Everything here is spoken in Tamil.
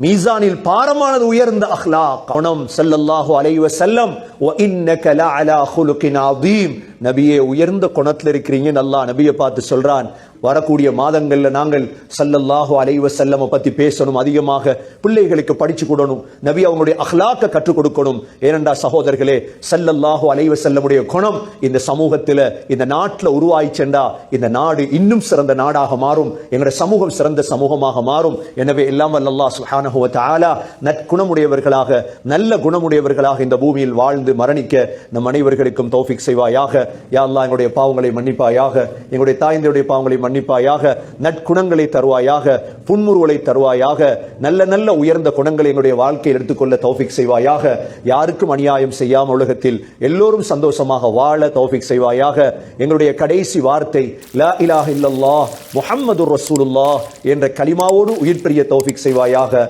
மீசானில் பாரமானது உயர்ந்த அஹ்லாக் கவனம் ஸல்லல்லாஹு அலைஹி வஸல்லம் வ இன்னக லஅலா ஹுலுகின் அதீம் நபியே உயர்ந்த குணத்தில் இருக்கிறீங்க நல்லா நபியை பார்த்து சொல்கிறான் வரக்கூடிய மாதங்களில் நாங்கள் ஸல்லல்லாஹு அலைவ செல்லம பற்றி பேசணும் அதிகமாக பிள்ளைகளுக்கு படிச்சு கொடுக்கணும் நபி அவங்களுடைய அஹ்லாக்க கற்றுக் கொடுக்கணும். ஏனென்றா சகோதரர்களே ஸல்லல்லாஹு அலைவ செல்லமுடைய குணம் இந்த சமூகத்தில் இந்த நாட்டில் உருவாயிச்சென்றா இந்த நாடு இன்னும் சிறந்த நாடாக மாறும். எங்களுடைய சமூகம் சிறந்த சமூகமாக மாறும். எனவே எல்லாம் வல்ல அல்லாஹ் தாலா நற்குணமுடையவர்களாக நல்ல குணமுடையவர்களாக இந்த பூமியில் வாழ்ந்து மரணிக்க நம் அனைவர்களுக்கும் தௌஃபிக் செய்வாயாக. யா எங்களுடைய பாவங்களை மன்னிப்பாயாக எங்களுடைய தாய்ந்தருடைய பாவங்களை மன்னிப்பாயாக நற்குணங்களை தருவாயாக புன்முறுவலை தருவாயாக நல்ல நல்ல உயர்ந்த குணங்களை எங்களுடைய வாழ்க்கையில் எடுத்துக்கொள்ள தௌஃபிக் செய்வாயாக யாருக்கும் அநியாயம் செய்யாம உலகத்தில் எல்லோரும் சந்தோஷமாக வாழ தௌஃபிக் செய்வாயாக. எங்களுடைய கடைசி வார்த்தை லா இலாஹ் இல்லல்லா முஹம்மது ரசூலுல்லா என்ற கலிமாவோடு உயிர் பெரிய தௌஃபிக் செய்வாயாக.